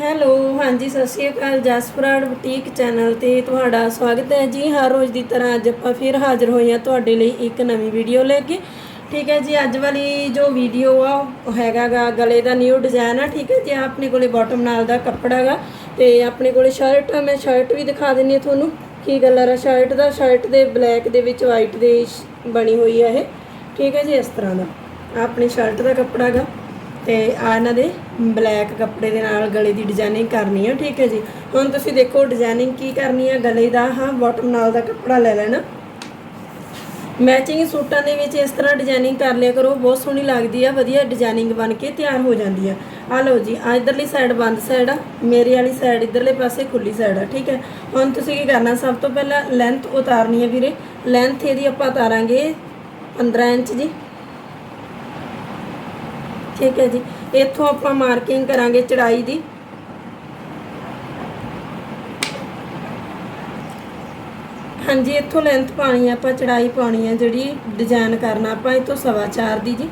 Hello, ਹਾਂਜੀ, ਸਤਿ ਸ਼੍ਰੀ ਅਕਾਲ ਜਸਪਰਾਡ boutique channel ਤੇ ਤੁਹਾਡਾ ਸਵਾਗਤ ਹੈ। ਜੀ, ਹਰ ਰੋਜ਼ ਦੀ ਤਰ੍ਹਾਂ ਅੱਜ ਆਪਾਂ ਫਿਰ ਹਾਜ਼ਰ ਹੋਏ ਹਾਂ ਤੁਹਾਡੇ ਲਈ ਇੱਕ ਨਵੀਂ ਵੀਡੀਓ ਲੈ ਕੇ। ਠੀਕ ਹੈ ਜੀ, ਅੱਜ ਵਾਲੀ ਜੋ ਵੀਡੀਓ ਆ, ਉਹ ਹੈਗਾਗਾ ਗਲੇ ਦਾ ਨਿਊ ਡਿਜ਼ਾਈਨ ਆ। ਠੀਕ ਹੈ ਜੀ, ਆਹ ਆਪਣੇ ਕੋਲੇ ਬਾਟਮ ਨਾਲ ਦਾ ਕੱਪੜਾ ਹੈਗਾ ਤੇ ਆਪਣੇ ਕੋਲੇ ਸ਼ਰਟ ਆ। ਮੈਂ ਸ਼ਰਟ ਵੀ ਦਿਖਾ ਦਿੰਨੀ ਤੁਹਾਨੂੰ, ਕੀ ਕਲਰ ਆ ਸ਼ਰਟ ਦਾ ਸ਼ਰਟ ਦੇ ਬਲੈਕ ਦੇ ਵਿੱਚ ਵਾਈਟ ਦੇ ਬਣੀ ਹੋਈ ਆ ਇਹ। ਠੀਕ ਹੈ ਜੀ, ਇਸ ਤਰ੍ਹਾਂ ਦਾ, ਆਹ ਆਪਣੀ ਸ਼ਰਟ ਦਾ ਕੱਪੜਾ ਹੈਗਾ ਤੇ ਆ ਇਹਨਾਂ ਦੇ ਬਲੈਕ ਕੱਪੜੇ ਦੇ ਨਾਲ ਗਲੇ ਦੀ ਡਿਜ਼ਾਈਨਿੰਗ ਕਰਨੀ ਹੈ ਠੀਕ ਹੈ ਜੀ। ਹੁਣ ਤੁਸੀਂ ਦੇਖੋ ਡਿਜ਼ਾਈਨਿੰਗ ਕੀ ਕਰਨੀ ਹੈ ਗਲੇ ਦਾ, ਹਾਂ ਬਾਟਮ ਨਾਲ ਦਾ ਕੱਪੜਾ ਲੈ ਲੈਣਾ। ਮੈਚਿੰਗ ਸੂਟਾਂ ਦੇ ਵਿੱਚ ਇਸ ਤਰ੍ਹਾਂ ਡਿਜ਼ਾਈਨਿੰਗ ਕਰ ਲਿਆ ਕਰੋ, ਬਹੁਤ ਸੋਹਣੀ ਲੱਗਦੀ ਆ, ਵਧੀਆ ਡਿਜ਼ਾਈਨਿੰਗ ਬਣ ਕੇ ਤਿਆਰ ਹੋ ਜਾਂਦੀ ਆ। ਆ ਲਓ ਜੀ, ਆ ਇਧਰਲੀ ਸਾਈਡ ਬੰਦ ਸਾਈਡ ਆ, ਮੇਰੇ ਵਾਲੀ ਸਾਈਡ ਇਧਰਲੇ ਪਾਸੇ ਖੁੱਲੀ ਸਾਈਡ ਆ, ਠੀਕ ਹੈ। ਹੁਣ ਤੁਸੀਂ ਕੀ ਕਰਨਾ, ਸਭ ਤੋਂ ਪਹਿਲਾਂ ਲੈਂਥ ਉਤਾਰਨੀ ਹੈ ਵੀਰੇ। ਲੈਂਥ ਇਹਦੀ ਆਪਾਂ ਉਤਾਰਾਂਗੇ 15 ਇੰਚ ਜੀ। ਠੀਕ ਹੈ ਜੀ। ਇੱਥੋਂ ਆਪਾਂ ਮਾਰਕਿੰਗ ਕਰਾਂਗੇ ਚੜਾਈ ਦੀ। ਹਾਂਜੀ ਇੱਥੋਂ ਲੈਂਥ ਪਾਣੀ ਆ ਆਪਾਂ ਚੜਾਈ ਪਾਣੀ ਆ ਜਿਹੜੀ ਡਿਜ਼ਾਈਨ ਕਰਨਾ ਆਪਾਂ ਇੱਥੋਂ ਸਵਾ ਚਾਰ ਦੀ ਜੀ।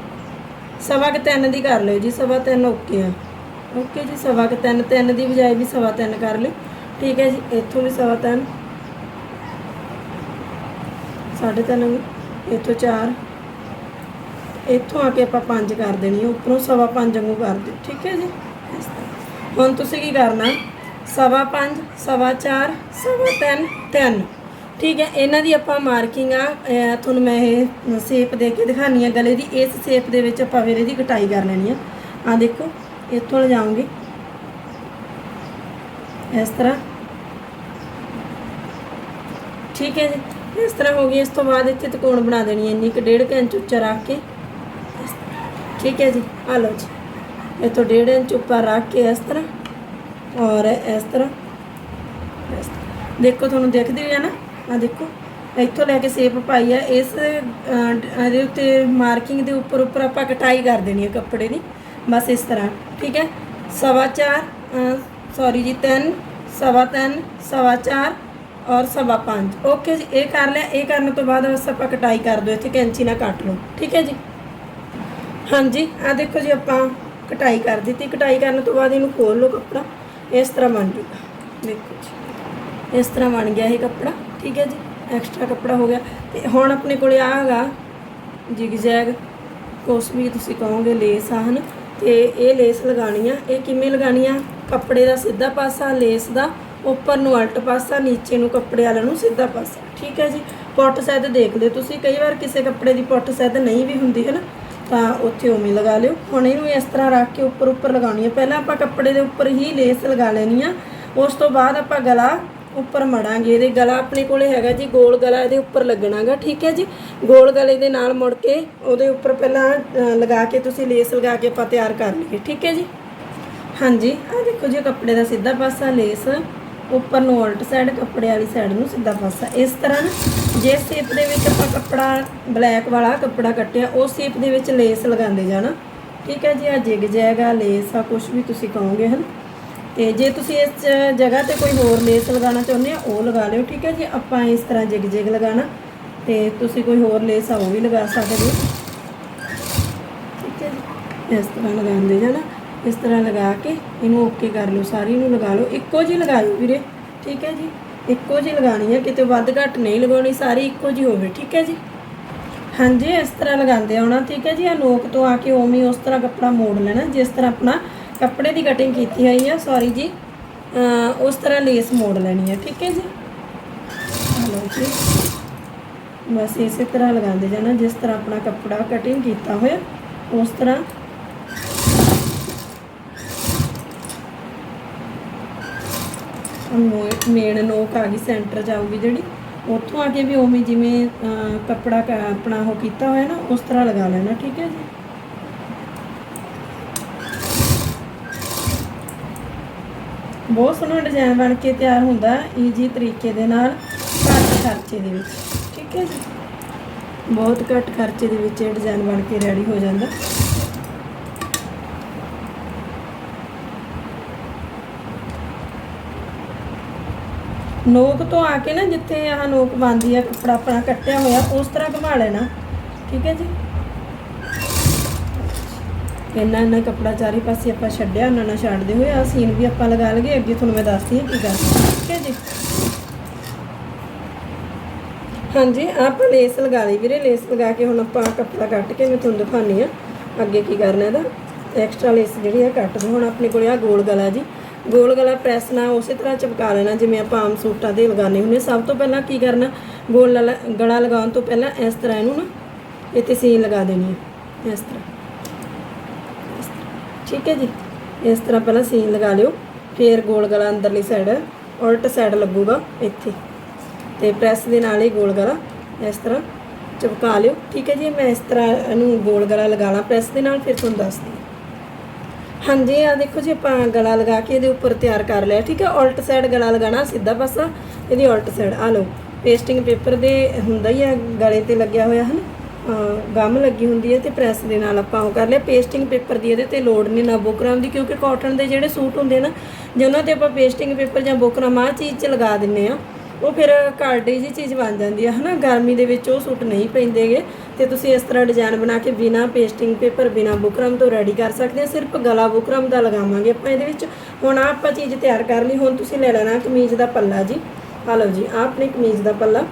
ਸਵਾ ਕੁ ਤਿੰਨ ਦੀ ਕਰ ਲਿਓ ਜੀ ਸਵਾ ਤਿੰਨ ਓਕੇ ਆ। ਓਕੇ ਜੀ ਸਵਾ ਕੁ ਤਿੰਨ ਤਿੰਨ ਦੀ ਬਜਾਏ ਵੀ ਸਵਾ ਤਿੰਨ ਕਰ ਲਿਓ। ਠੀਕ ਹੈ ਜੀ ਇੱਥੋਂ ਵੀ ਸਵਾ ਤਿੰਨ। ਸਾਢੇ ਤਿੰਨ ਵੀ, ਇੱਥੋਂ ਚਾਰ। ਇੱਥੋਂ ਆ ਕੇ ਆਪਾਂ 5 ਕਰ ਦੇਣੀ ਹੈ ਉੱਪਰੋਂ ਸਵਾ ਪੰਜ ਵਾਂਗੂ ਕਰ ਦਿਓ, ਠੀਕ ਹੈ ਜੀ? ਹੁਣ ਤੁਸੀਂ ਕੀ ਕਰਨਾ? ਸਵਾ ਪੰਜ, ਸਵਾ ਚਾਰ, ਸਵਾ ਤਿੰਨ ਤਿੰਨ। ਠੀਕ ਹੈ, ਇਹਨਾਂ ਦੀ ਆਪਾਂ ਮਾਰਕਿੰਗ ਆ ਤੁਹਾਨੂੰ ਮੈਂ ਇਹ ਸ਼ੇਪ ਦੇ ਕੇ ਦਿਖਾਣੀ ਆ ਗਲੇ ਦੀ। ਇਸ ਸ਼ੇਪ ਦੇ ਵਿੱਚ ਆਪਾਂ ਫਿਰ ਇਹਦੀ ਕਟਾਈ ਕਰ ਲੈਣੀ ਆ। ਆ ਦੇਖੋ, ਇੱਥੋਂ ਲਿਜਾਉਂਗੇ। ਇਸ ਤਰ੍ਹਾਂ। ਠੀਕ ਹੈ ਜੀ, ਇਸ ਤਰ੍ਹਾਂ ਹੋ ਗਈ। ਇਸ ਤੋਂ ਬਾਅਦ ਇੱਥੇ ਤਕੋਣ ਬਣਾ ਦੇਣੀ ਹੈ ਇੰਨੀ ਕੁ ਡੇਢ ਕੁ ਇੰਚ ਉੱਚਾ ਰੱਖ ਕੇ। ਠੀਕ ਹੈ ਜੀ, ਆ ਲਓ ਜੀ। ਇੱਥੋਂ ਡੇਢ ਇੰਚ ਉੱਪਰ ਰੱਖ ਕੇ ਇਸ ਤਰ੍ਹਾਂ, ਔਰ ਇਸ ਤਰ੍ਹਾਂ ਦੇਖੋ, ਤੁਹਾਨੂੰ ਦਿਖਦੀ ਹੈ ਨਾ ਆ ਦੇਖੋ, ਇੱਥੋਂ ਲੈ ਕੇ ਸੇਪ ਪਾਈ ਆ। ਇਸ ਇਹਦੇ ਉੱਤੇ ਮਾਰਕਿੰਗ ਦੇ ਉੱਪਰ ਉੱਪਰ ਆਪਾਂ ਕਟਾਈ ਕਰ ਦੇਣੀ ਹੈ ਕੱਪੜੇ ਦੀ। ਬਸ ਇਸ ਤਰ੍ਹਾਂ, ਠੀਕ ਹੈ? ਸਵਾ ਚਾਰ ਸੌਰੀ ਜੀ, ਤਿੰਨ, ਸਵਾ ਤਿੰਨ, ਸਵਾ ਚਾਰ, ਔਰ ਸਵਾ ਪੰਜ। ਓਕੇ ਜੀ, ਇਹ ਕਰ ਲਿਆ। ਇਹ ਕਰਨ ਤੋਂ ਬਾਅਦ ਬਸ ਆਪਾਂ ਕਟਾਈ ਕਰ ਦਿਓ, ਇੱਥੇ ਕੈਂਚੀ ਨਾਲ ਕੱਟ ਲਓ। ਠੀਕ ਹੈ ਜੀ? ਹਾਂਜੀ ਆ ਦੇਖੋ ਜੀ ਆਪਾਂ ਕਟਾਈ ਕਰ ਦਿੱਤੀ। ਕਟਾਈ ਕਰਨ ਤੋਂ ਬਾਅਦ ਇਹਨੂੰ ਖੋਲ ਲਓ ਕੱਪੜਾ। ਇਸ ਤਰ੍ਹਾਂ ਬਣ ਜੂਗਾ। ਦੇਖੋ ਜੀ। ਇਸ ਤਰ੍ਹਾਂ ਬਣ ਗਿਆ ਇਹ ਕੱਪੜਾ। ਠੀਕ ਹੈ ਜੀ। ਐਕਸਟਰਾ ਕੱਪੜਾ ਹੋ ਗਿਆ। ਤੇ ਹੁਣ ਆਪਣੇ ਕੋਲੇ ਆ ਹੈਗਾ ਜਿਗਜੈਗ ਕੁਛ ਵੀ ਤੁਸੀਂ ਕਹੋਗੇ ਲੇਸ ਆ, ਹਨ? ਤੇ ਇਹ ਲੇਸ ਲਗਾਣੀ ਆ। ਇਹ ਕਿਵੇਂ ਲਗਾਣੀ ਆ? ਕੱਪੜੇ ਦਾ ਸਿੱਧਾ ਪਾਸਾ, ਲੇਸ ਦਾ ਉੱਪਰ ਨੂੰ ਅਲਟ ਪਾਸਾ, ਨੀਚੇ ਨੂੰ ਕੱਪੜੇ ਵਾਲਾ ਨੂੰ ਸਿੱਧਾ ਪਾਸਾ। ਠੀਕ ਹੈ ਜੀ। ਪੁੱਟ ਸੈੱਦ ਦੇਖ ਲਿਓ ਤੁਸੀਂ। ਕਈ ਵਾਰ ਕਿਸੇ ਕੱਪੜੇ ਦੀ ਪੁੱਟ ਸੈੱਦ ਨਹੀਂ ਵੀ ਹੁੰਦੀ ਹੈ ਨਾ ਤਾਂ ਉੱਥੇ ਉਵੇਂ ਲਗਾ ਲਿਓ। ਹੁਣ ਇਹਨੂੰ ਇਸ ਤਰ੍ਹਾਂ ਰੱਖ ਕੇ ਉੱਪਰ ਉੱਪਰ ਲਗਾਉਣੀ ਹੈ ਪਹਿਲਾਂ ਆਪਾਂ ਕੱਪੜੇ ਦੇ ਉੱਪਰ ਹੀ ਲੇਸ ਲਗਾ ਲੈਣੀ ਆ। ਉਸ ਤੋਂ ਬਾਅਦ ਆਪਾਂ ਗਲਾ ਉੱਪਰ ਮੜਾਂਗੇ। ਇਹਦੇ ਗਲਾ ਆਪਣੇ ਕੋਲੇ ਹੈਗਾ ਜੀ, ਗੋਲ ਗਲਾ ਇਹਦੇ ਉੱਪਰ ਲੱਗਣਾਗਾ, ਠੀਕ ਹੈ ਜੀ? ਗੋਲ ਗਲੇ ਦੇ ਨਾਲ ਮੁੜ ਕੇ ਉਹਦੇ ਉੱਪਰ ਪਹਿਲਾਂ ਲਗਾ ਕੇ ਤੁਸੀਂ ਲੇਸ ਲਗਾ ਕੇ ਆਪਾਂ ਤਿਆਰ ਕਰ ਲਈਏ, ਠੀਕ ਹੈ ਜੀ? ਹਾਂਜੀ ਆ ਦੇਖੋ ਜੀ, ਕੱਪੜੇ ਦਾ ਸਿੱਧਾ ਪਾਸਾ ਲੇਸ ਉੱਪਰ ਨੂੰ ਉਲਟ ਸਾਈਡ ਕੱਪੜੇ ਵਾਲੀ ਸਾਈਡ ਨੂੰ ਸਿੱਧਾ ਪਾਸਾ। ਇਸ ਤਰ੍ਹਾਂ ਨਾ ਜਿਸ ਸ਼ੇਪ ਦੇ ਵਿੱਚ ਆਪਾਂ ਕੱਪੜਾ, ਬਲੈਕ ਵਾਲਾ ਕੱਪੜਾ ਕੱਟਿਆ ਉਸ ਸ਼ੇਪ ਦੇ ਵਿੱਚ ਲੇਸ ਲਗਾਉਂਦੇ ਜਾਣਾ। ਠੀਕ ਹੈ ਜੀ ਆ ਜਿਗ ਜੈਗਾ ਲੇਸ ਆ ਕੁਝ ਵੀ ਤੁਸੀਂ ਕਹੋਗੇ, ਹਨ? ਤੇ ਜੇ ਤੁਸੀਂ ਇਸ ਜਗ੍ਹਾ ਤੇ ਕੋਈ ਹੋਰ ਲੇਸ ਲਗਾਉਣਾ ਚਾਹੁੰਦੇ ਆ ਉਹ ਲਗਾ ਲਿਓ, ਠੀਕ ਹੈ ਜੀ? ਆਪਾਂ ਇਸ ਤਰ੍ਹਾਂ ਜਿਗ ਜਿਗ ਲਗਾਣਾ ਤੇ ਤੁਸੀਂ ਕੋਈ ਹੋਰ ਲੇਸ ਆ, ਉਹ ਵੀ ਲਗਾ ਸਕਦੇ ਹੋ। ਠੀਕ ਹੈ ਜੀ? ਇਸ ਤਰ੍ਹਾਂ ਲਗਾਉਂਦੇ ਜਾਣਾ। ਇਸ ਤਰ੍ਹਾਂ ਲਗਾ ਕੇ ਇਹਨੂੰ ਓਕੇ ਕਰ ਲਓ, ਸਾਰੀ ਨੂੰ ਲਗਾ ਲਓ। ਇੱਕੋ ਜੀ ਲਗਾਇਓ ਵੀਰੇ। ਠੀਕ ਹੈ ਜੀ? ਇੱਕੋ ਜੀ ਲਗਾਣੀ ਹੈ, ਕਿਤੇ ਵੱਧ ਘੱਟ ਨਹੀਂ ਲਗਾਉਣੀ, ਸਾਰੀ ਇੱਕੋ ਜੀ ਹੋਵੇ, ਠੀਕ ਹੈ ਜੀ? ਹਾਂਜੀ, ਇਸ ਤਰ੍ਹਾਂ ਲਗਾਉਂਦੇ ਆਉਣਾ, ਠੀਕ ਹੈ ਜੀ? ਆ ਨੋਕ ਤੋਂ ਆ ਕੇ ਉਵੇਂ ਉਸ ਤਰ੍ਹਾਂ ਕੱਪੜਾ ਮੋੜ ਲੈਣਾ, ਜਿਸ ਤਰ੍ਹਾਂ ਆਪਣਾ ਕੱਪੜੇ ਦੀ ਕਟਿੰਗ ਕੀਤੀ ਹੋਈ ਆ ਸੌਰੀ ਜੀ ਉਸ ਤਰ੍ਹਾਂ ਲੇਸ ਮੋੜ ਲੈਣੀ ਹੈ, ਠੀਕ ਹੈ ਜੀ? ਲਓ ਜੀ, ਬਸ ਇਸੇ ਤਰ੍ਹਾਂ ਲਗਾਉਂਦੇ ਜਾਣਾ, ਜਿਸ ਤਰ੍ਹਾਂ ਆਪਣਾ ਕੱਪੜਾ ਕਟਿੰਗ ਕੀਤਾ ਹੋਇਆ, ਉਸ ਤਰ੍ਹਾਂ ਮੇਨ ਨੋਕ ਆ ਗਈ ਸੈਂਟਰ ਜਾਊਗੀ ਜਿਹੜੀ, ਉੱਥੋਂ ਆ ਕੇ ਵੀ ਉਵੇਂ ਜਿਵੇਂ ਕੱਪੜਾ ਆਪਣਾ ਉਹ ਕੀਤਾ ਹੋਇਆ ਨਾ, ਉਸ ਤਰ੍ਹਾਂ ਲਗਾ ਲੈਣਾ, ਠੀਕ ਹੈ ਜੀ? ਬਹੁਤ ਸੋਹਣਾ ਡਿਜ਼ਾਈਨ ਬਣ ਕੇ ਤਿਆਰ ਹੁੰਦਾ ਈਜੀ ਤਰੀਕੇ ਦੇ ਨਾਲ ਘੱਟ ਖਰਚੇ ਦੇ ਵਿੱਚ, ਠੀਕ ਹੈ ਜੀ? ਬਹੁਤ ਘੱਟ ਖਰਚੇ ਦੇ ਵਿੱਚ ਇਹ ਡਿਜ਼ਾਈਨ ਬਣ ਕੇ ਰੈਡੀ ਹੋ ਜਾਂਦਾ। ਨੋਕ ਤੋਂ ਆ ਕੇ ਨਾ ਜਿੱਥੇ ਆਹ ਨੋਕ ਬੰਦੀ ਆ, ਕੱਪੜਾ ਆਪਣਾ ਕੱਟਿਆ ਹੋਇਆ, ਉਸ ਤਰ੍ਹਾਂ ਘੁਮਾ ਲੈਣਾ। ਠੀਕ ਹੈ ਜੀ? ਇੰਨਾ ਇੰਨਾ ਕੱਪੜਾ ਚਾਰੇ ਪਾਸੇ ਆਪਾਂ ਛੱਡਿਆ, ਉਹਨਾਂ ਨਾਲ ਛੱਡਦੇ ਹੋਏ ਆ ਸੀਨ ਵੀ ਆਪਾਂ ਲਗਾ ਲਗੇ ਅੱਗੇ ਤੁਹਾਨੂੰ ਮੈਂ ਦੱਸਦੀ ਹਾਂ ਕੀ ਕਰਨਾ ਠੀਕ ਹੈ ਜੀ? ਹਾਂਜੀ ਆਪਾਂ ਲੇਸ ਲਗਾ ਲਈ ਵੀਰੇ। ਲੇਸ ਲਗਾ ਕੇ ਹੁਣ ਆਪਾਂ ਕੱਪੜਾ ਕੱਟ ਕੇ ਮੈਂ ਤੁਹਾਨੂੰ ਦਿਖਾਉਂਦੀ ਆ ਅੱਗੇ ਕੀ ਕਰਨਾ ਇਹਦਾ? ਐਕਸਟਰਾ ਲੇਸ ਜਿਹੜੀ ਆ ਕੱਟ ਦੋ। ਹੁਣ ਆਪਣੇ ਕੋਲ ਆ ਗੋਲ ਗਲਾ ਜੀ। ਗੋਲ ਗਲਾ ਪ੍ਰੈਸ ਨਾਲ ਉਸੇ ਤਰ੍ਹਾਂ ਚਪਕਾ ਲੈਣਾ, ਜਿਵੇਂ ਆਪਾਂ ਆਮ ਸੂਟਾਂ 'ਤੇ ਲਗਾਉਂਦੇ ਹੁੰਦੇ ਸਭ ਤੋਂ ਪਹਿਲਾਂ ਕੀ ਕਰਨਾ, ਗੋਲ ਗਲਾ- ਲਗਾਉਣ ਤੋਂ ਪਹਿਲਾਂ ਇਸ ਤਰ੍ਹਾਂ ਇਹਨੂੰ ਨਾ ਇੱਥੇ ਸੀਨ ਲਗਾ ਦੇਣੀ ਹੈ, ਇਸ ਤਰ੍ਹਾਂ। ਠੀਕ ਹੈ ਜੀ? ਇਸ ਤਰ੍ਹਾਂ ਪਹਿਲਾਂ ਸੀਨ ਲਗਾ ਲਿਓ, ਫਿਰ ਗੋਲ ਗਲਾ ਅੰਦਰਲੀ ਸਾਈਡ ਉਲਟ ਸਾਈਡ ਲੱਗੂਗਾ ਇੱਥੇ। ਤੇ ਪ੍ਰੈਸ ਦੇ ਨਾਲ ਹੀ ਗੋਲ ਗਲਾ ਇਸ ਤਰ੍ਹਾਂ ਚਪਕਾ ਲਿਓ। ਠੀਕ ਹੈ ਜੀ, ਮੈਂ ਇਸ ਤਰ੍ਹਾਂ ਇਹਨੂੰ ਗੋਲ ਗਲਾ ਲਗਾ ਲਾਂ ਪ੍ਰੈਸ ਦੇ ਨਾਲ, ਫਿਰ ਤੁਹਾਨੂੰ ਦੱਸਦੀ ਹਾਂਜੀ ਆ ਦੇਖੋ ਜੀ, ਆਪਾਂ ਗਲਾ ਲਗਾ ਕੇ ਇਹਦੇ ਉੱਪਰ ਤਿਆਰ ਕਰ ਲਿਆ, ਠੀਕ ਹੈ ਉਲਟ ਸਾਈਡ ਗਲਾ ਲਗਾਣਾ ਸਿੱਧਾ ਪਾਸਾ, ਇਹਦੀ ਉਲਟ ਸਾਈਡ ਆ ਲਓ। ਪੇਸਟਿੰਗ ਪੇਪਰ ਦੇ ਹੁੰਦਾ ਹੀ ਆ, ਗਲੇ ਤੇ ਲੱਗਿਆ ਹੋਇਆ, ਹਨ? ਗਮ ਲੱਗੀ ਹੁੰਦੀ ਹੈ ਤੇ ਪ੍ਰੈਸ ਦੇ ਨਾਲ ਆਪਾਂ ਉਹ ਕਰ ਲਿਆ। ਪੇਸਟਿੰਗ ਪੇਪਰ ਦੀ ਇਹਦੇ ਤੇ ਲੋੜ ਨਹੀਂ ਨਾ ਬੁਕਰਮ ਦੀ, ਕਿਉਂਕਿ ਕਾਟਨ ਦੇ ਜਿਹੜੇ ਸੂਟ ਹੁੰਦੇ ਨਾ, ਜੇ ਉਹਨਾਂ ਤੇ ਆਪਾਂ ਪੇਸਟਿੰਗ ਪੇਪਰ ਜਾਂ ਬੁਕਰਮ ਆ ਚੀਜ਼ 'ਚ ਲਗਾ ਦਿੰਨੇ ਆ। ਉਹ ਫਿਰ ਕਾਰਡੀ ਜੀ ਚੀਜ਼ ਬਣ ਜਾਂਦੀ ਹੈ ਹਨਾ? ਗਰਮੀ ਦੇ ਵਿੱਚ ਉਹ ਸੂਟ ਨਹੀਂ ਪੈਂਦੇਗੇ ਤੇ ਤੁਸੀਂ ਇਸ ਤਰ੍ਹਾਂ ਡਿਜ਼ਾਈਨ ਬਣਾ ਕੇ ਬਿਨਾ ਪੇਸਟਿੰਗ ਪੇਪਰ, ਬਿਨਾ ਬੁਕਰਮ ਤੋਂ ਰੈਡੀ ਕਰ ਸਕਦੇ ਆ। ਸਿਰਫ ਗਲਾ ਬੁਕਰਮ ਦਾ ਲਗਾਵਾਂਗੇ ਆਪਾਂ ਇਹਦੇ ਵਿੱਚ। ਹੁਣ ਆਹ ਆਪਾਂ ਚੀਜ਼ ਤਿਆਰ ਕਰ ਲਈ। ਹੁਣ ਤੁਸੀਂ ਲੈ ਲੈਣਾ ਕਮੀਜ਼ ਦਾ ਪੱਲਾ ਜੀ। ਆ ਲਓ ਜੀ, ਆਹ ਆਪਣੇ ਕਮੀਜ਼ ਦਾ ਪੱਲਾ।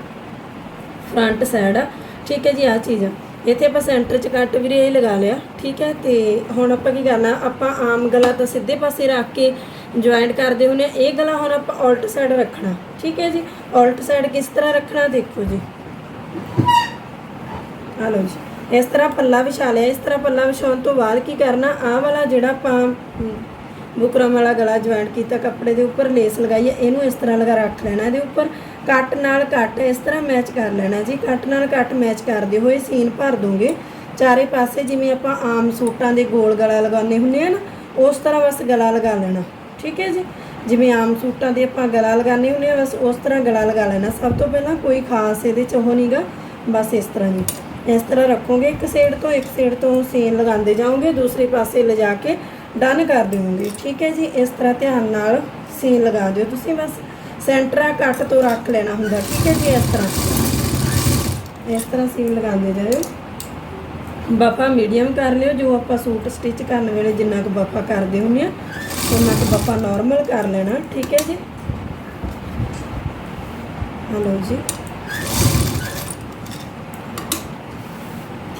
ਫਰੰਟ ਸਾਈਡ ਆ। ਠੀਕ ਹੈ ਜੀ ਆ ਚੀਜ਼ ਆ। ਇੱਥੇ ਆਪਾਂ ਸੈਂਟਰ 'ਚ ਕੱਟ ਵੀਰੇ ਇਹ ਲਗਾ ਲਿਆ। ਠੀਕ ਹੈ, ਤੇ ਹੁਣ ਆਪਾਂ ਕੀ ਕਰਨਾ? ਆਪਾਂ ਆਮ ਗਲਾ ਤਾਂ ਸਿੱਧੇ ਪਾਸੇ ਰੱਖ ਕੇ ਜੁਆਇੰਟ ਕਰਦੇ ਹੁੰਦੇ ਆ ਇਹ ਗਲਾ ਹੁਣ ਆਪਾਂ ਉਲਟ ਸਾਈਡ ਰੱਖਣਾ। ਠੀਕ ਹੈ ਜੀ? ਉਲਟ ਸਾਈਡ ਕਿਸ ਤਰ੍ਹਾਂ ਰੱਖਣਾ ਦੇਖੋ ਜੀ। ਆ ਲਓ ਜੀ। ਇਸ ਤਰ੍ਹਾਂ ਪੱਲਾ ਵਿਛਾ ਲਿਆ। ਇਸ ਤਰ੍ਹਾਂ ਪੱਲਾ ਵਿਛਾਉਣ ਤੋਂ ਬਾਅਦ ਕੀ ਕਰਨਾ? ਆਹ ਵਾਲਾ ਜਿਹੜਾ ਆਪਾਂ ਬੁਕਰਮ ਵਾਲਾ ਗਲਾ ਜੁਆਇੰਟ ਕੀਤਾ, ਕੱਪੜੇ ਦੇ ਉੱਪਰ ਲੇਸ ਲਗਾਈ ਹੈ ਇਹਨੂੰ ਇਸ ਤਰ੍ਹਾਂ ਲਗਾ ਰੱਖ ਲੈਣਾ। ਇਹਦੇ ਉੱਪਰ ਕੱਟ ਨਾਲ ਕੱਟ ਇਸ ਤਰ੍ਹਾਂ ਮੈਚ ਕਰ ਲੈਣਾ ਜੀ। ਕੱਟ ਨਾਲ ਕੱਟ ਮੈਚ ਕਰਦੇ ਹੋਏ ਸੀਨ ਭਰ ਦੋਗੇ। ਚਾਰੇ ਪਾਸੇ ਜਿਵੇਂ ਆਪਾਂ ਆਮ ਸੂਟਾਂ ਦੇ ਗੋਲ ਗਲਾ ਲਗਾਉਂਦੇ ਹੁੰਦੇ ਆ ਨਾ, ਉਸ ਤਰ੍ਹਾਂ ਬਸ ਗਲਾ ਲਗਾ ਲੈਣਾ। ਠੀਕ ਹੈ ਜੀ? ਜਿਵੇਂ ਆਮ ਸੂਟਾਂ ਦੇ ਆਪਾਂ ਗਲਾ ਲਗਾਉਂਦੇ ਹੁੰਦੇ ਆ ਬਸ ਉਸ ਤਰ੍ਹਾਂ ਗਲਾ ਲਗਾ ਲੈਣਾ। ਸਭ ਤੋਂ ਪਹਿਲਾਂ ਕੋਈ ਖਾਸ ਇਹਦੇ ਚ ਉਹ ਨਹੀਂਗਾ, ਬਸ ਇਸ ਤਰ੍ਹਾਂ ਜੀ। ਇਸ ਤਰ੍ਹਾਂ ਰੱਖੋਗੇ, ਇੱਕ ਸਾਈਡ ਤੋਂ ਇੱਕ ਸਾਈਡ ਤੋਂ ਸੀਨ ਲਗਾਉਂਦੇ ਜਾਓਗੇ, ਦੂਸਰੇ ਪਾਸੇ ਲਿਜਾ ਕੇ ਡਨ ਕਰ ਦਿਓਗੇ। ਠੀਕ ਹੈ ਜੀ? ਇਸ ਤਰ੍ਹਾਂ ਧਿਆਨ ਨਾਲ ਸੀਨ ਲਗਾ ਦਿਓ ਤੁਸੀਂ, ਬਸ ਸੈਂਟਰ ਕੱਟ ਤੋਂ ਰੱਖ ਲੈਣਾ ਹੁੰਦਾ। ਠੀਕ ਹੈ ਜੀ? ਇਸ ਤਰ੍ਹਾਂ। ਇਸ ਤਰ੍ਹਾਂ ਸੀਨ ਲਗਾਉਂਦੇ ਜਾਓ ਬਫਾ ਮੀਡੀਅਮ ਕਰ ਲਿਓ, ਜੋ ਆਪਾਂ ਸੂਟ ਸਟਿਚ ਕਰਨ ਵੇਲੇ ਜਿੰਨਾ ਕੁ ਬਫਾ ਕਰਦੇ ਹੁੰਦੇ ਆ ਉਹਨਾਂ ਕੁ ਬਫਾ ਨਾਰਮਲ ਕਰ ਲੈਣਾ, ਠੀਕ ਹੈ ਜੀ? ਹਲੋ ਜੀ।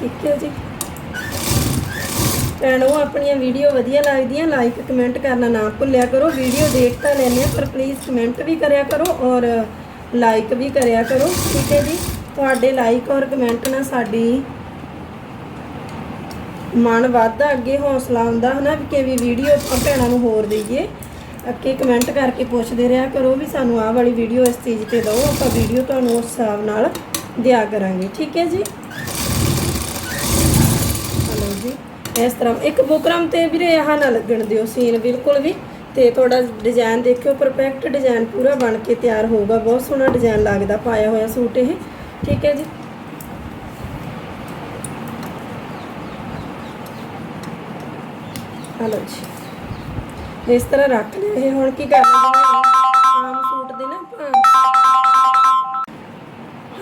ਠੀਕ ਹੈ ਜੀ। ਭੈਣੋ, ਆਪਣੀਆਂ ਵੀਡੀਓ ਵਧੀਆ ਲੱਗਦੀਆਂ ਲਾਈਕ ਕਮੈਂਟ ਕਰਨਾ ਨਾ ਭੁੱਲਿਆ ਕਰੋ। ਵੀਡੀਓ ਦੇਖ ਤਾਂ ਲੈਂਦੇ ਆ ਪਰ ਪਲੀਜ਼ ਕਮੈਂਟ ਵੀ ਕਰਿਆ ਕਰੋ ਔਰ ਲਾਈਕ ਵੀ ਕਰਿਆ ਕਰੋ, ਠੀਕ ਹੈ ਜੀ? ਤੁਹਾਡੇ ਲਾਈਕ ਔਰ ਕਮੈਂਟ ਨਾਲ ਸਾਡੀ ਮਨ ਵੱਧਦਾ, ਅੱਗੇ ਹੌਸਲਾ ਹੁੰਦਾ ਹਨਾ, ਵੀ ਕਿ ਵੀ ਵੀਡੀਓ ਆਪਾਂ ਭੈਣਾਂ ਨੂੰ ਹੋਰ ਦਈਏ। ਅੱਗੇ ਕਮੈਂਟ ਕਰਕੇ ਪੁੱਛਦੇ ਰਿਹਾ ਕਰੋ ਵੀ ਸਾਨੂੰ ਆਹ ਵਾਲੀ ਵੀਡੀਓ ਇਸ ਚੀਜ਼ ਤੇ ਦਿਓ, ਆਪਾਂ ਵੀਡੀਓ ਤੁਹਾਨੂੰ ਉਸ ਹਿਸਾਬ ਨਾਲ ਦਿਆ ਕਰਾਂਗੇ। ਠੀਕ ਹੈ ਜੀ? ਹਲੋ ਜੀ, ਇਸ ਤਰ੍ਹਾਂ ਇੱਕ ਬੁਕਰਮ ਤੇ ਵੀਰੇ ਆਹ ਨਾ ਲੱਗਣ ਦਿਓ ਸੀਨ ਬਿਲਕੁਲ ਵੀ। ਤੇ ਤੁਹਾਡਾ ਡਿਜ਼ਾਈਨ ਦੇਖਿਓ ਪਰਫੈਕਟ ਡਿਜ਼ਾਈਨ ਪੂਰਾ ਬਣ ਕੇ ਤਿਆਰ ਹੋਊਗਾ। ਬਹੁਤ ਸੋਹਣਾ ਡਿਜ਼ਾਈਨ ਲੱਗਦਾ, ਪਾਇਆ ਹੋਇਆ ਸੂਟ ਇਹ। ਠੀਕ ਹੈ ਜੀ? ਹਲੋ ਜੀ। ਇਸ ਤਰ੍ਹਾਂ ਰੱਖ ਲਿਆ ਇਹ ਹੁਣ ਕੀ ਕਰਨਾ ਜਿਵੇਂ ਆਮ ਸੂਟ ਦੇ ਨਾ ਆਪਾਂ।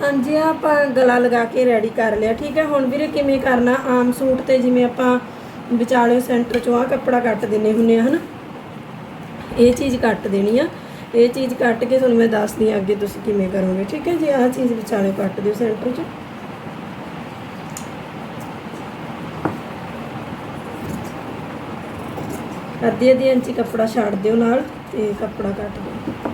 ਹਾਂਜੀ ਆਹ ਆਪਾਂ ਗਲਾ ਲਗਾ ਕੇ ਰੈਡੀ ਕਰ ਲਿਆ, ਠੀਕ ਹੈ? ਹੁਣ ਵੀਰੇ ਕਿਵੇਂ ਕਰਨਾ? ਆਮ ਸੂਟ ਤੇ ਜਿਵੇਂ ਆਪਾਂ ਵਿਚਾਲੇ ਸੈਂਟਰ ਚੋਂ ਆ ਕੱਪੜਾ ਕੱਟ ਦਿੰਨੇ ਹੁੰਨੇ ਆ, ਹਨਾ? ਇਹ ਚੀਜ਼ ਕੱਟ ਦੇਣੀ ਆ। ਇਹ ਚੀਜ਼ ਕੱਟ ਕੇ ਤੁਹਾਨੂੰ ਮੈਂ ਦੱਸਦੀ ਆ ਅੱਗੇ ਤੁਸੀਂ ਕਿਵੇਂ ਕਰੋਗੇ, ਠੀਕ ਹੈ? ਜੀ ਆਹ ਚੀਜ਼ ਵਿਚਾਲੇ ਕੱਟ ਦਿਓ ਸੈਂਟਰ 'ਚ। ਅੱਧੀ ਅੱਧੀ ਇੰਚੀ ਕੱਪੜਾ ਛੱਡ ਦਿਓ ਨਾਲ ਤੇ ਕੱਪੜਾ ਕੱਟ ਦਿਓ।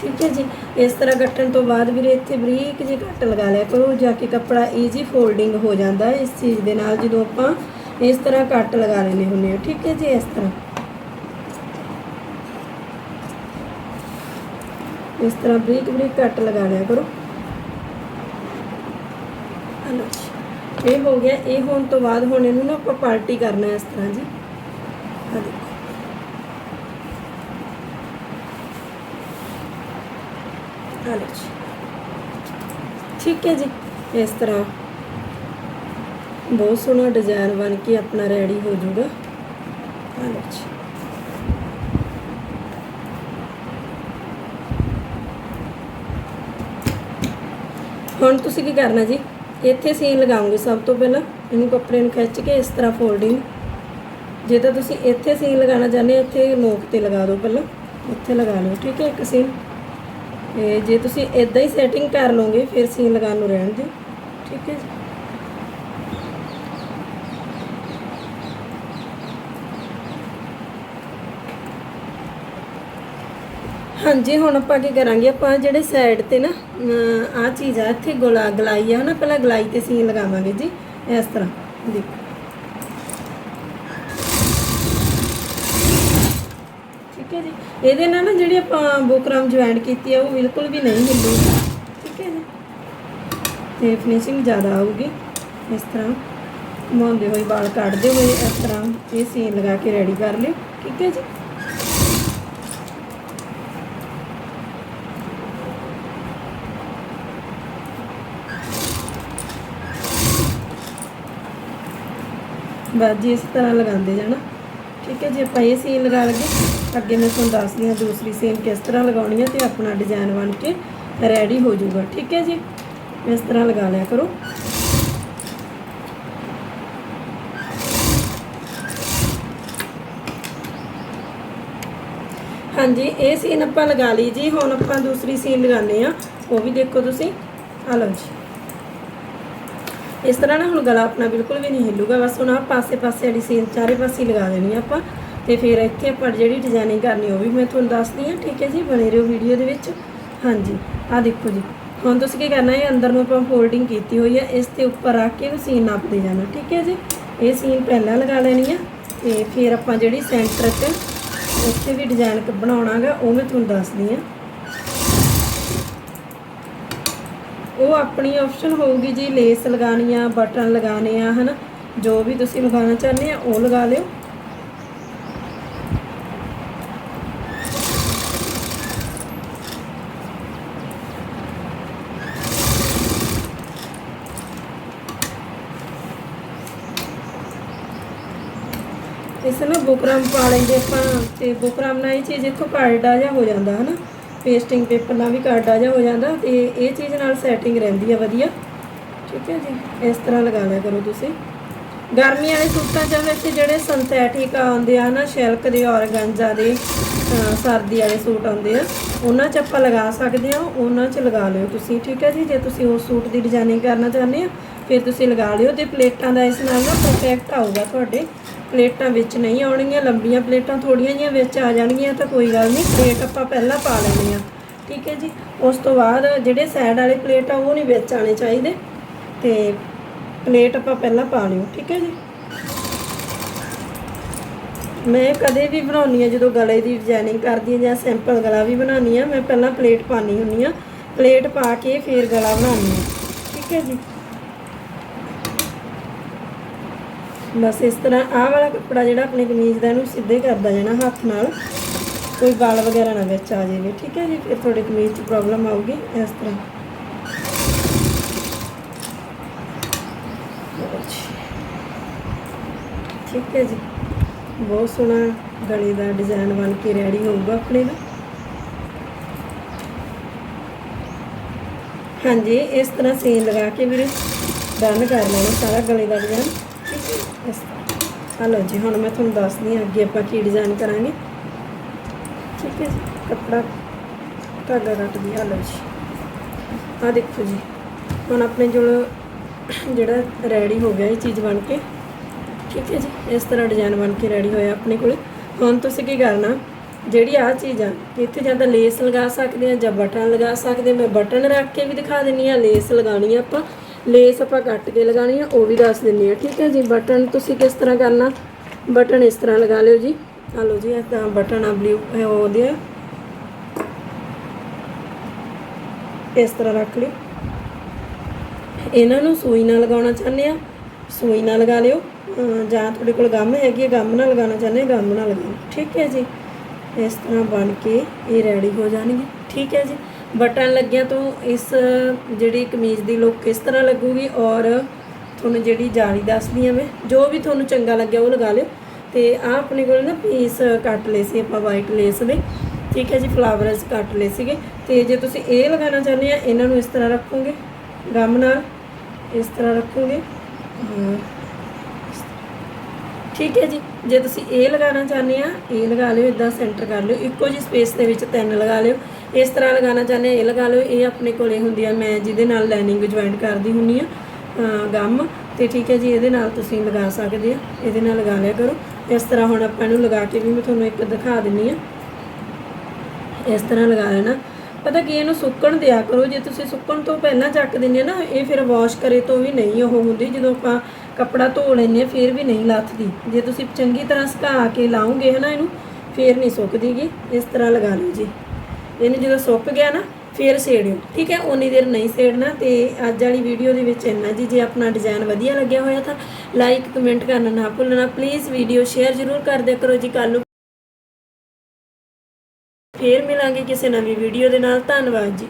ਠੀਕ ਹੈ ਜੀ। ਇਸ ਤਰ੍ਹਾਂ ਕੱਟਣ ਤੋਂ ਬਾਅਦ ਵੀਰੇ ਇੱਥੇ ਬਰੀਕ ਜਿਹੀ ਕੱਟ ਲਗਾ ਲਿਆ ਕਰੋ ਜਾ ਕੇ ਕੱਪੜਾ ਈਜ਼ੀ ਫੋਲਡਿੰਗ ਹੋ ਜਾਂਦਾ ਹੈ। ਇਸ ਚੀਜ਼ ਦੇ ਨਾਲ ਜਦੋਂ ਆਪਾਂ ਇਸ ਤਰ੍ਹਾਂ ਕੱਟ ਲਗਾ ਲੈਣੇ ਹੁੰਦੇ ਆ ਠੀਕ ਹੈ ਜੀ, ਇਸ ਤਰ੍ਹਾਂ। ਇਸ ਤਰ੍ਹਾਂ ਬਰੀਕ ਬਰੀਕ ਕੱਟ ਲਗਾ ਲਿਆ ਕਰੋ। ਹਲੋ। ਇਹ ਹੋ ਗਿਆ, ਇਹ ਹੋਣ ਤੋਂ ਬਾਅਦ ਹੁਣ ਇਹਨੂੰ ਨਾ ਆਪਾਂ ਪਾਰਟੀ ਕਰਨਾ ਇਸ ਤਰ੍ਹਾਂ ਜੀ। ਆ ਦੇਖੋ। ਹਲੋ ਠੀਕ ਹੈ ਜੀ, ਇਸ ਤਰ੍ਹਾਂ। ਬਹੁਤ ਸੋਹਣਾ ਡਿਜ਼ਾਈਨ ਬਣ ਕੇ ਆਪਣਾ ਰੈਡੀ ਹੋ ਜਾਊਗਾ। ਹਲੋ ਜੀ। ਹੁਣ ਤੁਸੀਂ ਕੀ ਕਰਨਾ ਜੀ? ਇੱਥੇ ਸੀਨ ਲਗਾਉਂਗੇ ਸਭ ਤੋਂ ਪਹਿਲਾਂ। ਇਹਨੂੰ ਕੱਪੜੇ ਨੂੰ ਖਿੱਚ ਕੇ ਇਸ ਤਰ੍ਹਾਂ ਫੋਲਡਿੰਗ ਜੇ ਤਾਂ ਤੁਸੀਂ ਇੱਥੇ ਸੀਨ ਲਗਾਉਣਾ ਚਾਹੁੰਦੇ ਇੱਥੇ ਨੋਕ ਤੇ ਲਗਾ ਦਿਓ ਪਹਿਲਾਂ। ਇੱਥੇ ਲਗਾ ਲਓ, ਠੀਕ ਹੈ ਇੱਕ ਸੀਨ ਤੇ ਜੇ ਤੁਸੀਂ ਇਦਾਂ ਹੀ ਸੈਟਿੰਗ ਕਰ ਲਓਗੇ, ਫਿਰ ਸੀਨ ਲਗਾਉਣ ਨੂੰ ਰਹਿਣ ਦਿਓ। ਠੀਕ ਹੈ ਜੀ। ਹਾਂਜੀ, ਹੁਣ ਆਪਾਂ ਕੀ ਕਰਾਂਗੇ? ਆਪਾਂ ਜਿਹੜੇ ਸਾਈਡ ਤੇ ਨਾ ਆ ਚੀਜ਼ ਆ, ਇੱਥੇ ਗਲਾ, ਗਲਾਈ ਆ ਨਾ ਪਹਿਲਾਂ ਗਲਾਈ ਤੇ ਸੀਨ ਲਗਾਵਾਂਗੇ ਜੀ, ਇਸ ਤਰ੍ਹਾਂ। ਦੇਖੋ। ਠੀਕ ਹੈ ਜੀ? ਇਹਦੇ ਨਾਲ ਨਾ ਜਿਹੜੀ ਆਪਾਂ ਬੁਕਰਮ ਜੁਆਇੰਟ ਕੀਤੀ ਆ, ਉਹ ਬਿਲਕੁਲ ਵੀ ਨਹੀਂ ਹਿੱਲੂਗੀ। ਠੀਕ ਹੈ ਜੀ? ਤੇ ਫਿਨਿਸ਼ਿੰਗ ਜ਼ਿਆਦਾ ਆਊਗੀ। ਇਸ ਤਰ੍ਹਾਂ ਘੁਮਾਉਂਦੇ ਹੋਏ ਵਾਲ ਕੱਢਦੇ ਹੋਏ ਇਸ ਤਰ੍ਹਾਂ ਇਹ ਸੀਨ ਲਗਾ ਕੇ ਰੈਡੀ ਕਰ ਲਿਓ। ਠੀਕ ਹੈ ਜੀ? ਬਸ ਜੀ ਇਸ ਤਰ੍ਹਾਂ ਲਗਾਉਂਦੇ ਜਾਣਾ ਠੀਕ ਹੈ ਜੀ, ਆਪਾਂ ਇਹ ਸੀਨ ਲਗਾ ਲਗੇ ਅੱਗੇ ਮੈਂ ਤੁਹਾਨੂੰ ਦੱਸਦੀ ਹਾਂ ਦੂਸਰੀ ਸੀਨ ਕਿਸ ਤਰ੍ਹਾਂ ਲਗਾਉਣੀ ਹੈ ਤੇ ਆਪਣਾ ਡਿਜ਼ਾਈਨ ਬਣ ਕੇ ਰੈਡੀ ਹੋ ਜਾਊਗਾ। ਠੀਕ ਹੈ ਜੀ, ਇਸ ਤਰ੍ਹਾਂ ਲਗਾ ਲਿਆ ਕਰੋ। ਹਾਂਜੀ, ਇਹ ਸੀਨ ਆਪਾਂ ਲਗਾ ਲਈ ਜੀ। ਹੁਣ ਆਪਾਂ ਦੂਸਰੀ ਸੀਨ ਲਗਾਉਂਦੇ ਆ ਉਹ ਵੀ ਦੇਖੋ ਤੁਸੀਂ। ਆ ਲਓ ਜੀ। ਇਸ ਤਰ੍ਹਾਂ ਨਾ ਹੁਣ ਗਲਾ ਆਪਣਾ ਬਿਲਕੁਲ ਵੀ ਨਹੀਂ ਹਿੱਲੂਗਾ, ਬਸ ਹੁਣ ਆ ਪਾਸੇ ਪਾਸੇ ਵਾਲੀ ਸੀਨ ਚਾਰੇ ਪਾਸੇ ਲਗਾ ਦੇਣੀ ਆ ਆਪਾਂ। ਤੇ ਫਿਰ ਇੱਥੇ ਆਪਾਂ ਜਿਹੜੀ ਡਿਜ਼ਾਈਨਿੰਗ ਕਰਨੀ ਉਹ ਵੀ ਮੈਂ ਤੁਹਾਨੂੰ ਦੱਸਦੀ ਹਾਂ ਠੀਕ ਹੈ ਜੀ? ਬਣੇ ਰਹੋ ਵੀਡੀਓ ਦੇ ਵਿੱਚ। ਹਾਂਜੀ ਆ ਦੇਖੋ ਜੀ। ਹੁਣ ਤੁਸੀਂ ਕੀ ਕਰਨਾ ਹੈ ਅੰਦਰ ਨੂੰ ਆਪਾਂ ਫੋਲਡਿੰਗ ਕੀਤੀ ਹੋਈ ਹੈ ਇਸ ਤੇ ਉੱਪਰ ਰੱਖ ਕੇ ਇਹਨੂੰ ਸੀਨ ਨਾਪਦੇ ਜਾਣਾ, ਠੀਕ ਹੈ ਜੀ? ਇਹ ਸੀਨ ਪਹਿਲਾਂ ਲਗਾ ਲੈਣੀ ਆ, ਤੇ ਫਿਰ ਆਪਾਂ ਜਿਹੜੀ ਸੈਂਟਰ ਤੇ ਉੱਥੇ ਵੀ ਡਿਜ਼ਾਈਨ ਬਣਾਉਣਾਗਾ ਉਹ ਮੈਂ ਤੁਹਾਨੂੰ ਦੱਸਦੀ ਹਾਂ ਉਹ ਆਪਣੀ ਆਪਸ਼ਨ ਹੋਊਗੀ ਜੀ ਲੇਸ ਲਗਾਣੀ ਆ ਬਟਨ ਲਗਾਣੇ ਆ ਹਨਾ? ਜੋ ਵੀ ਤੁਸੀਂ ਲਗਾਉਣਾ ਚਾਹੁੰਦੇ ਆ, ਉਹ ਲਗਾ ਲਿਓ। ਇਸ ਨੂੰ ਬੁਕਰਮ ਪਾ ਲੈਂਦੇ ਆਪਾਂ, ਤੇ ਬੁਕਰਮ ਨਾਲ ਇਹ ਚੀਜ਼ ਇੱਥੋਂ ਕਾਰਡਾ ਜਿਹਾ ਹੋ ਜਾਂਦਾ, ਹਨਾ? ਪੇਸਟਿੰਗ ਪੇਪਰ ਨਾਲ ਵੀ ਕਾਰਡਾ ਜਿਹਾ ਹੋ ਜਾਂਦਾ ਤੇ ਇਹ ਚੀਜ਼ ਨਾਲ ਸੈਟਿੰਗ ਰਹਿੰਦੀ ਆ ਵਧੀਆ। ਠੀਕ ਹੈ ਜੀ, ਇਸ ਤਰ੍ਹਾਂ ਲਗਾ ਲਿਆ ਕਰੋ ਤੁਸੀਂ। ਗਰਮੀ ਵਾਲੇ ਸੂਟਾਂ 'ਚ ਵਿੱਚ ਜਿਹੜੇ ਸਿੰਥੈਟਿਕ ਆਉਂਦੇ ਆ ਨਾ ਸ਼ਿਲਕ ਦੇ ਔਰਗਾਂਜਾ ਦੇ ਸਰਦੀ ਵਾਲੇ ਸੂਟ ਆਉਂਦੇ ਆ, ਉਹਨਾਂ 'ਚ ਆਪਾਂ ਲਗਾ ਸਕਦੇ ਆ ਉਹਨਾਂ 'ਚ ਲਗਾ ਲਿਓ ਤੁਸੀਂ। ਠੀਕ ਹੈ ਜੀ, ਜੇ ਤੁਸੀਂ ਉਸ ਸੂਟ ਦੀ ਡਿਜ਼ਾਈਨਿੰਗ ਕਰਨਾ ਚਾਹੁੰਦੇ ਆ, ਫਿਰ ਤੁਸੀਂ ਲਗਾ ਲਿਓ ਤੇ ਪਲੇਟਾਂ ਦਾ ਇਸ ਨਾਲ ਨਾ ਪਰਫੈਕਟ ਆਊਗਾ ਤੁਹਾਡੇ। ਪਲੇਟਾਂ ਵਿੱਚ ਨਹੀਂ ਆਉਣਗੀਆਂ, ਲੰਬੀਆਂ ਪਲੇਟਾਂ ਥੋੜੀਆਂ ਜਿਹੀਆਂ ਵਿੱਚ ਆ ਜਾਣਗੀਆਂ ਤਾਂ ਕੋਈ ਗੱਲ ਨਹੀਂ, ਪਲੇਟ ਆਪਾਂ ਪਹਿਲਾਂ ਪਾ ਲੈਣੀ ਆ ਠੀਕ ਹੈ ਜੀ? ਉਸ ਤੋਂ ਬਾਅਦ ਜਿਹੜੇ ਸਾਈਡ ਵਾਲੇ ਪਲੇਟ ਆ, ਉਹ ਨਹੀਂ ਵਿੱਚ ਆਣੇ ਚਾਹੀਦੇ। ਤੇ ਪਲੇਟ ਆਪਾਂ ਪਹਿਲਾਂ ਪਾ ਲਿਓ, ਠੀਕ ਹੈ ਜੀ? ਮੈਂ ਕਦੇ ਵੀ ਬਣਾਉਣੀ ਆ ਜਦੋਂ ਗਲੇ ਦੀ ਡਿਜ਼ਾਈਨਿੰਗ ਕਰਦੀ ਆ ਜਾਂ ਸਿੰਪਲ ਗਲਾ ਵੀ ਬਣਾਉਣੀ ਆ ਮੈਂ ਪਹਿਲਾਂ ਪਲੇਟ ਪਾਣੀ ਹੁੰਨੀ ਆ ਪਲੇਟ ਪਾ ਕੇ ਫਿਰ ਗਲਾ ਬਣਾਉਣੀ ਆ ਠੀਕ ਹੈ ਜੀ? ਬਸ ਇਸ ਤਰ੍ਹਾਂ ਆਹ ਵਾਲਾ ਕੱਪੜਾ ਜਿਹੜਾ ਆਪਣੀ ਕਮੀਜ਼ ਦਾ ਇਹਨੂੰ ਸਿੱਧੇ ਕਰਦਾ ਜਾਣਾ ਹੱਥ ਨਾਲ। ਕੋਈ ਵਾਲ ਵਗੈਰਾ ਨਾ ਵਿੱਚ ਆ ਜਾਵੇ, ਠੀਕ ਹੈ ਜੀ? ਫਿਰ ਤੁਹਾਡੀ ਕਮੀਜ਼ 'ਚ ਪ੍ਰੋਬਲਮ ਆਊਗੀ ਇਸ ਤਰ੍ਹਾਂ। ਠੀਕ ਹੈ ਜੀ। ਬਹੁਤ ਸੋਹਣਾ ਗਲੇ ਦਾ ਡਿਜ਼ਾਈਨ ਬਣ ਕੇ ਰੈਡੀ ਹੋਊਗਾ ਆਪਣੇ ਦਾ। ਹਾਂਜੀ, ਇਸ ਤਰ੍ਹਾਂ ਸੀਨ ਲਗਾ ਕੇ ਵੀਰੇ ਡਨ ਕਰ ਲੈਣਾ ਸਾਰਾ ਗਲੇ ਦਾ ਡਿਜ਼ਾਈਨ ਇਸ ਤਰ੍ਹਾਂ। ਆਹ ਜੀ, ਹੁਣ ਮੈਂ ਤੁਹਾਨੂੰ ਦੱਸਦੀ ਹਾਂ, ਅੱਗੇ ਆਪਾਂ ਕੀ ਡਿਜ਼ਾਈਨ ਕਰਾਂਗੇ। ਠੀਕ ਹੈ ਜੀ, ਕੱਪੜਾ ਧਾਗਾ ਕੱਟਦੀ ਆ ਲਓ ਜੀ। ਆਹ ਦੇਖੋ ਜੀ, ਹੁਣ ਆਪਣੇ ਕੋਲ ਜਿਹੜਾ ਰੈਡੀ ਹੋ ਗਿਆ ਇਹ ਚੀਜ਼ ਬਣ ਕੇ। ਠੀਕ ਹੈ ਜੀ, ਇਸ ਤਰ੍ਹਾਂ ਡਿਜ਼ਾਈਨ ਬਣ ਕੇ ਰੈਡੀ ਹੋਇਆ ਆਪਣੇ ਕੋਲ। ਹੁਣ ਤੁਸੀਂ ਕੀ ਕਰਨਾ, ਜਿਹੜੀ ਆ ਚੀਜ਼ ਆ, ਇੱਥੇ ਜਾਂ ਤਾਂ ਲੇਸ ਲਗਾ ਸਕਦੇ ਆ ਜਾਂ ਬਟਨ ਲਗਾ ਸਕਦੇ ਮੈਂ ਬਟਨ ਰੱਖ ਕੇ ਵੀ ਦਿਖਾ ਦਿੰਨੀ ਆ ਲੇਸ ਲਗਾਉਣੀ ਆ ਆਪਾਂ। ਲੇਸ ਆਪਾਂ ਕੱਟ ਕੇ ਲਗਾਣੀ ਆ, ਉਹ ਵੀ ਦੱਸ ਦਿੰਨੀ ਆ ਠੀਕ ਹੈ ਜੀ? ਬਟਨ ਤੁਸੀਂ ਕਿਸ ਤਰ੍ਹਾਂ ਕਰਨਾ? ਬਟਨ ਇਸ ਤਰ੍ਹਾਂ ਲਗਾ ਲਿਓ ਜੀ। ਆ ਲਓ ਜੀ, ਇਦਾਂ ਬਟਨ ਆ ਬਲੂ ਉਹਦੇ ਇਸ ਤਰ੍ਹਾਂ ਰੱਖ ਲਿਓ। ਇਹਨਾਂ ਨੂੰ ਸੂਈ ਨਾਲ ਲਗਾਉਣਾ ਚਾਹੁੰਦੇ ਆ। ਸੂਈ ਨਾਲ ਲਗਾ ਲਿਓ। ਜਾਂ ਤੁਹਾਡੇ ਕੋਲ ਗਮ ਹੈਗੀ ਹੈ ਗਮ ਨਾਲ ਲਗਾਉਣਾ ਚਾਹੁੰਦੇ ਆ, ਗਮ ਨਾਲ ਲਗਾਓ। ਠੀਕ ਹੈ ਜੀ? ਇਸ ਤਰ੍ਹਾਂ ਬਣ ਕੇ ਇਹ ਰੈਡੀ ਹੋ ਜਾਣਗੇ। ਠੀਕ ਹੈ ਜੀ? ਬਟਨ ਲੱਗਿਆ ਤੋਂ ਇਸ ਜਿਹੜੀ ਕਮੀਜ਼ ਦੀ ਲੁੱਕ ਕਿਸ ਤਰ੍ਹਾਂ ਲੱਗੂਗੀ ਔਰ ਤੁਹਾਨੂੰ ਜਿਹੜੀ ਜਾਲੀ ਦੱਸਦੀ ਆ ਮੈਂ, ਜੋ ਵੀ ਤੁਹਾਨੂੰ ਚੰਗਾ ਲੱਗਿਆ ਉਹ ਲਗਾ ਲਿਓ। ਤੇ ਆ ਆਪਣੇ ਕੋਲ ਨਾ ਪੀਸ ਕੱਟ ਲਏ ਸੀ ਆਪਾਂ ਵਾਈਟ ਲੇਸ ਦੇ। ਠੀਕ ਹੈ ਜੀ ਫਲਾਵਰਸ ਕੱਟ ਲਏ ਸੀਗੇ। ਤੇ ਜੇ ਤੁਸੀਂ ਇਹ ਲਗਾਉਣਾ ਚਾਹੁੰਦੇ ਆ, ਇਹਨਾਂ ਨੂੰ ਇਸ ਤਰ੍ਹਾਂ ਰੱਖੋਗੇ। ਗਮ ਨਾਲ ਇਸ ਤਰ੍ਹਾਂ ਰੱਖੋਗੇ। ਠੀਕ ਹੈ ਜੀ। ਜੇ ਤੁਸੀਂ ਇਹ ਲਗਾਉਣਾ ਚਾਹੁੰਦੇ ਆ ਇਹ ਲਗਾ ਲਿਓ ਇਦਾਂ ਸੈਂਟਰ ਕਰ ਲਿਓ। ਇੱਕੋ ਜੀ ਸਪੇਸ ਦੇ ਵਿੱਚ ਤਿੰਨ ਲਗਾ ਲਿਓ। ਇਸ ਤਰ੍ਹਾਂ ਲਗਾਉਣਾ ਚਾਹੁੰਦੇ ਆ ਇਹ ਲਗਾ ਲਿਓ। ਇਹ ਆਪਣੇ ਕੋਲੇ ਹੁੰਦੀ ਆ, ਮੈਂ ਜਿਹਦੇ ਨਾਲ ਲਾਈਨਿੰਗ ਜੁਆਇੰਟ ਕਰਦੀ ਹੁੰਨੀ ਆ ਗਮ। ਤੇ ਠੀਕ ਹੈ ਜੀ, ਇਹਦੇ ਨਾਲ ਤੁਸੀਂ ਲਗਾ ਸਕਦੇ ਆ। ਇਹਦੇ ਨਾਲ ਲਗਾ ਲਿਆ ਕਰੋ। ਇਸ ਤਰ੍ਹਾਂ ਹੁਣ ਆਪਾਂ ਇਹਨੂੰ ਲਗਾ ਕੇ ਵੀ ਮੈਂ ਤੁਹਾਨੂੰ ਇੱਕ ਦਿਖਾ ਦਿੰਨੀ ਆ। ਇਸ ਤਰ੍ਹਾਂ ਲਗਾ ਲੈਣਾ। ਪਤਾ ਕੀ, ਇਹਨੂੰ ਸੁੱਕਣ ਦਿਆ ਕਰੋ। ਜੇ ਤੁਸੀਂ ਸੁੱਕਣ ਤੋਂ ਪਹਿਲਾਂ ਚੱਕ ਦਿੰਦੇ ਆ ਨਾ, ਇਹ ਫਿਰ ਵਾਸ਼ ਕਰੇ ਤੋਂ ਵੀ ਨਹੀਂ ਉਹ ਹੁੰਦੀ। ਜਦੋਂ ਆਪਾਂ ਕੱਪੜਾ ਧੋ ਲੈਂਦੇ ਆ, ਫਿਰ ਵੀ ਨਹੀਂ ਲੱਥਦੀ। ਜੇ ਤੁਸੀਂ ਚੰਗੀ ਤਰ੍ਹਾਂ ਸੁਕਾ ਕੇ ਲਾਓਗੇ ਹਨਾ ਇਹਨੂੰ, ਫਿਰ ਨਹੀਂ ਸੁੱਕਦੀਗੀ। ਇਸ ਤਰ੍ਹਾਂ ਲਗਾ ਲਓ ਜੀ। ਇਹਨੂੰ ਜਦੋਂ ਸੁੱਕ ਗਿਆ ਨਾ, ਫਿਰ ਸੇੜਿਓ। ਠੀਕ ਹੈ ਉਨੀ ਦੇਰ ਨਹੀਂ ਸੇੜਨਾ ਤੇ ਅੱਜ ਵਾਲੀ ਵੀਡੀਓ ਦੇ ਵਿੱਚ ਇੰਨਾ ਜੀ। ਜੇ ਆਪਣਾ ਡਿਜ਼ਾਈਨ ਵਧੀਆ ਲੱਗਿਆ ਹੋਇਆ ਤਾਂ ਲਾਈਕ, ਕਮੈਂਟ ਕਰਨਾ ਨਾ ਭੁੱਲਣਾ। ਪਲੀਜ਼ ਵੀਡੀਓ ਸ਼ੇਅਰ ਜ਼ਰੂਰ ਕਰ ਦਿਆ ਕਰੋ ਜੀ। ਕੱਲ ਨੂੰ ਫੇਰ ਮਿਲਾਂਗੇ ਕਿਸੇ ਨਵੀਂ ਵੀਡੀਓ ਦੇ ਨਾਲ। ਧੰਨਵਾਦ ਜੀ।